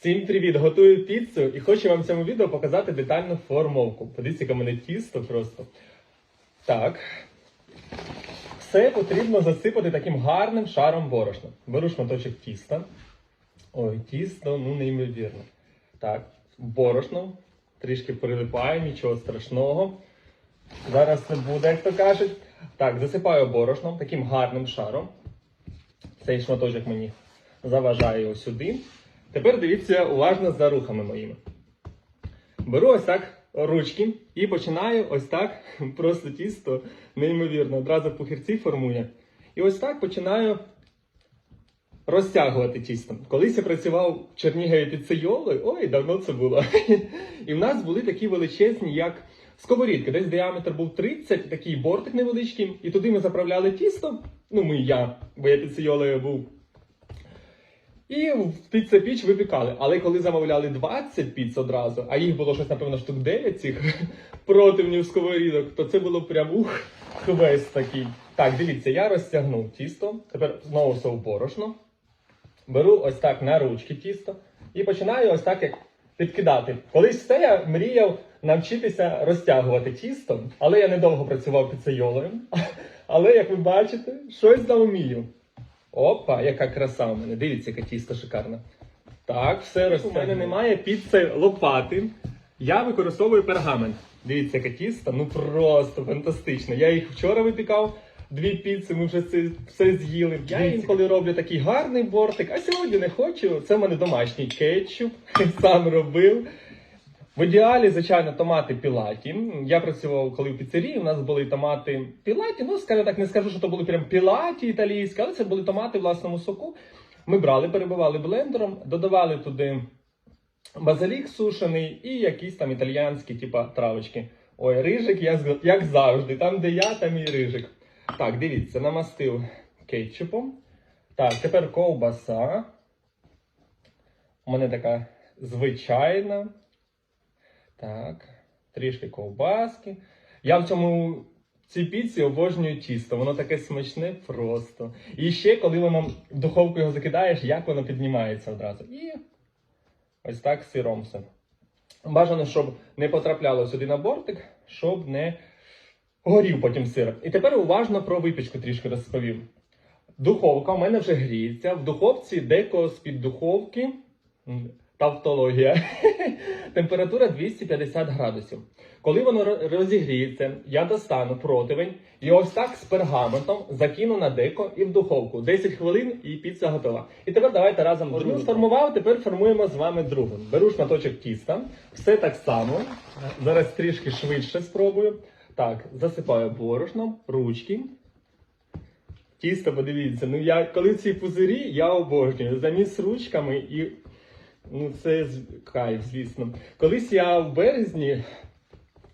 Всім привіт! Готую піцу і хочу вам в цьому відео показати детальну формовку. Подивіться, яке мене тісто просто. Так. Все потрібно засипати таким гарним шаром борошна. Беру шматочок тіста. Ой, тісто, ну неймовірно. Так, борошно. Трішки прилипає, нічого страшного. Зараз це буде, як то кажуть. Так, засипаю борошном таким гарним шаром. Цей шматочок мені заважає сюди. Тепер дивіться уважно за рухами моїми. Беру ось так ручки і починаю ось так просто тісто, неймовірно, одразу пухірці формує. І ось так починаю розтягувати тісто. Колись я працював в Чернігові під Сейолою, ой, давно це було. І в нас були такі величезні, як сковорідки. Десь діаметр був 30, такий бортик невеличкий, і туди ми заправляли тісто. Ну, ми я, бо я під Сейолою був. І в піца піч випікали. Але коли замовляли 20 піц одразу, а їх було щось, напевно, штук 9 цих противнів сковорідок, то це було прям ух, квест такий. Так, дивіться, я розтягнув тісто. Тепер знову все в борошно. Беру ось так на ручки тісто і починаю ось так як підкидати. Колись все я мріяв навчитися розтягувати тісто, але я недовго працював піцейолою. Але, як ви бачите, щось там вмію. Опа, яка краса у мене. Дивіться, яка тісто шикарна. Так, все розтягнуло. У мене немає піци лопати. Я використовую пергамент. Дивіться, яка тісто, ну просто фантастично. Я їх вчора випікав. Дві піци, ми вже це все з'їли. Я інколи роблю такий гарний бортик, а сьогодні не хочу. Це в мене домашній кетчуп, сам робив. В ідеалі, звичайно, томати пілаті. Я працював коли в піцерії, у нас були томати пілаті. Ну, скажу так, не скажу, що то були прям пілаті італійські, але це були томати власному соку. Ми брали, перебивали блендером, додавали туди базилік сушений і якісь там італіянські, типа травочки. Ой, рижик, я, як завжди. Там, де я, там і рижик. Так, дивіться, намастив кетчупом. Так, тепер ковбаса. У мене така звичайна. Так, трішки ковбаски. Я в цьому цій піці обожнюю тісто, воно таке смачне просто. І ще, коли воно в духовку його закидаєш, як воно піднімається одразу. І ось так сиром все. Бажано, щоб не потрапляло сюди на бортик, щоб не горів потім сир. І тепер уважно про випічку трішки розповім. Духовка у мене вже гріється. В духовці деко з-під духовки. Тавтологія. Температура 250 градусів. Коли воно розігріється, я достану противень і ось так з пергаментом закину на деко і в духовку. 10 хвилин і піца готова. І тепер давайте разом одну сформував, тепер формуємо з вами другу. Беру шматочок тіста, все так само. Зараз трішки швидше спробую. Так, засипаю борошном, ручки. Тісто, подивіться, ну я коли ці пузирі, я обожнюю. Замість ручками і ну це кайф, звісно. Колись я в березні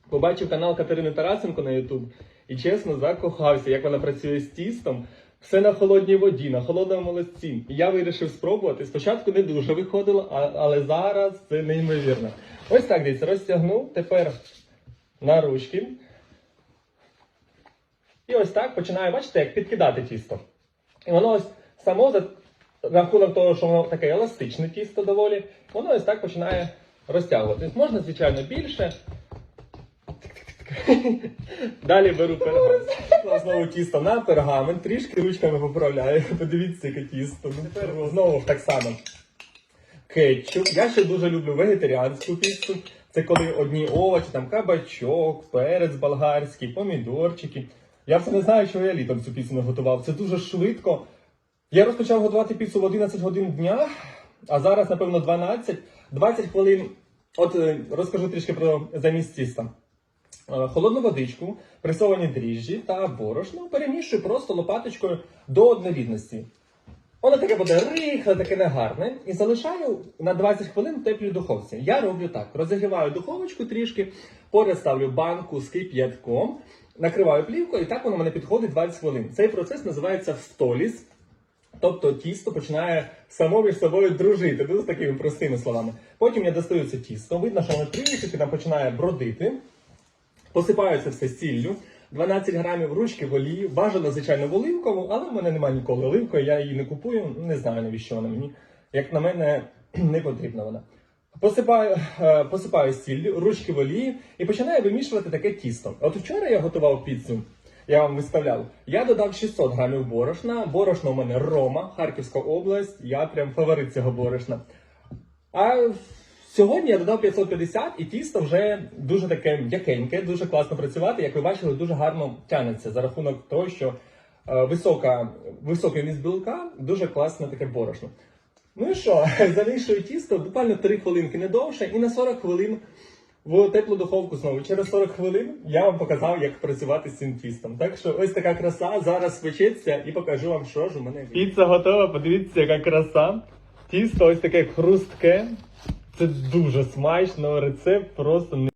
побачив канал Катерини Тарасенко на Ютуб і чесно закохався, як вона працює з тістом. Все на холодній воді, на холодному молодці. Я вирішив спробувати. Спочатку не дуже виходило, а- але зараз це неймовірно. Ось так дивіться, розтягнув. Тепер на ручки. І ось так починаю, бачите, як підкидати тісто. І воно ось само рахунок того, що воно таке еластичне тісто доволі, воно ось так починає розтягуватись. Можна, звичайно, більше. Далі беру пергамент. Знову тісто на пергамент, трішки ручками поправляю. Подивіться, яке тісто. Ну, Тепер знову так само. Кетчуп. Я ще дуже люблю вегетаріанську піцу. Це коли одні овочі, там кабачок, перець болгарський, помідорчики. Я все не знаю, чого я літом цю піцу не готував. Це дуже швидко. Я розпочав готувати піцу в 11 годин дня, а зараз, напевно, 12. 20 хвилин. От е, розкажу трішки про замість тіста. Е, Холодну водичку, пресовані дріжджі та борошно перемішую просто лопаточкою до однорідності. Воно таке буде рихле, таке негарне. І залишаю на 20 хвилин в теплій духовці. Я роблю так: розігріваю духовочку трішки, поряд ставлю банку з кип'ятком, накриваю плівкою, і так воно мене підходить 20 хвилин. Цей процес називається встоліс. Тобто тісто починає само між собою дружити, ну, з такими простими словами. Потім я достаю це тісто, видно, що воно трішки там починає бродити. Посипаю це все сіллю. 12 грамів ручки в олії, бажано, звичайно, в оливкову, але в мене немає ніколи оливкової, я її не купую, не знаю навіщо вона мені. Як на мене, не потрібна вона. Посипаю, е, посипаю сіллю, ручки в олії і починаю вимішувати таке тісто. От вчора я готував піцу, я вам виставляв. Я додав 600 грамів борошна. Борошно у мене Рома, Харківська область. Я прям фаворит цього борошна. А сьогодні я додав 550 і тісто вже дуже таке м'якеньке, дуже класно працювати. Як ви бачили, дуже гарно тянеться за рахунок того, що е, висока, високий вміст білка, дуже класне таке борошно. Ну і що, замішую тісто буквально 3 хвилинки не довше, і на 40 хвилин в теплу духовку знову. Через 40 хвилин я вам показав, як працювати з цим тістом. Так що ось така краса. Зараз печеться і покажу вам, що ж у мене. Піца готова, подивіться, яка краса. Тісто ось таке хрустке. Це дуже смачно, рецепт просто не.